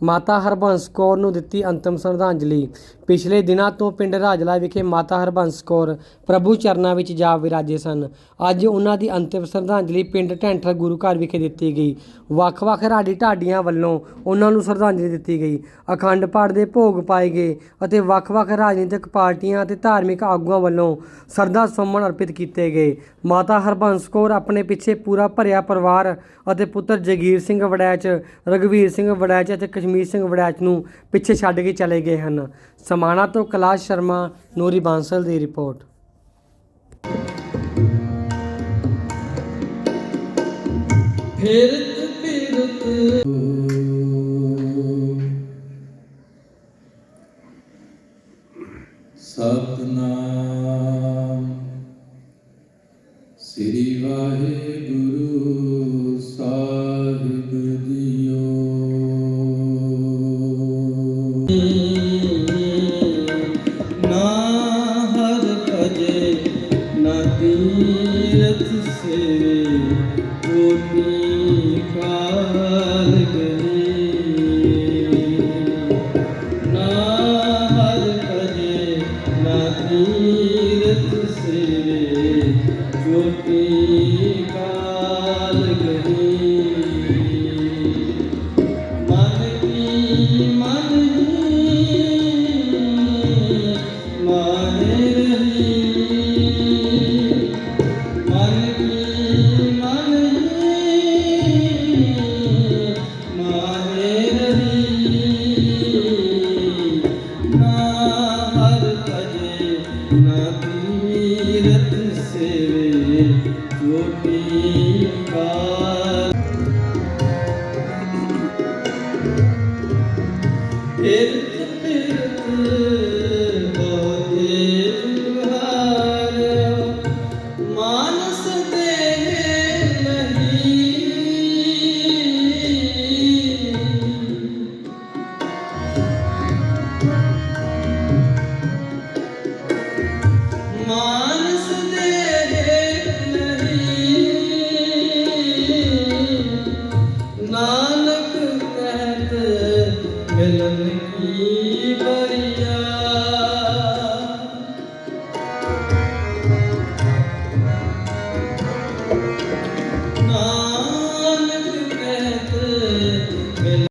ਮਾਤਾ ਹਰਬੰਸ ਕੌਰ ਨੂੰ ਦਿੱਤੀ ਅੰਤਮ ਸ਼ਰਧਾਂਜਲੀ। ਪਿਛਲੇ ਦਿਨਾਂ ਤੋਂ ਪਿੰਡ ਰਾਜਲਾ ਵਿਖੇ ਮਾਤਾ ਹਰਬੰਸ ਕੌਰ ਪ੍ਰਭੂ ਚਰਨਾਂ ਵਿੱਚ ਜਾ ਵਿਰਾਜੇ ਸਨ। ਅੱਜ ਉਹਨਾਂ ਦੀ ਅੰਤਿਮ ਸ਼ਰਧਾਂਜਲੀ ਪਿੰਡ ਢੈਂਠਰ ਗੁਰੂ ਘਰ ਵਿਖੇ ਦਿੱਤੀ ਗਈ। ਵੱਖ-ਵੱਖ ਰਾਡੀ ਢਾਡੀਆਂ ਵੱਲੋਂ ਉਹਨਾਂ ਨੂੰ ਸ਼ਰਧਾਂਜਲੀ ਦਿੱਤੀ ਗਈ। ਅਖੰਡ ਪਾਠ ਦੇ ਭੋਗ ਪਾਏ ਗਏ ਅਤੇ ਵੱਖ-ਵੱਖ ਰਾਜਨੀਤਿਕ ਪਾਰਟੀਆਂ ਅਤੇ ਧਾਰਮਿਕ ਆਗੂਆਂ ਵੱਲੋਂ ਸਰਦਾ ਸੁਮਨ ਅਰਪਿਤ ਕੀਤੇ ਗਏ। ਮਾਤਾ ਹਰਬੰਸ ਕੌਰ ਆਪਣੇ ਪਿੱਛੇ ਪੂਰਾ ਭਰਿਆ ਪਰਿਵਾਰ ਅਤੇ ਪੁੱਤਰ ਜਗੀਰ ਸਿੰਘ ਵੜੈਚ ਰਗਵੀਰ ਸਿੰਘ ਵੜੈਚ ਅਤੇ ਕਸ਼ਮੀਰ ਸਿੰਘ ਵੜੈਚ ਨੂੰ ਪਿੱਛੇ ਛੱਡ ਕੇ ਚਲੇ ਗਏ ਹਨ। ਸਮਾਣਾ ਤੋਂ ਕੈਲਾਸ਼ ਸ਼ਰਮਾ, ਨੂਰੀ ਬਾਂਸਲ ਦੀ ਰਿਪੋਰਟ। ਫਿਰਤ ਫਿਰਤ। ਸਤਨਾਮ। ਸ੍ਰੀ ਵਾਹਿਗੁਰੂ ਨਾ ਹਰ ਭਜੇ, ਨਾ ਤੀਰਥ ਸੇ ਕੋਟੀ ਕਾਲ ਗਈ ਨਾ ਹਰ ਭਜੇ, ਨਾ ਤੀਰਥ ਸੇ ਕੋਟੀ ਸੇਵੇ ਜੋਤੀ ਕਾ ਫਿਰਤ ਮਾਨਸ വെള്ളം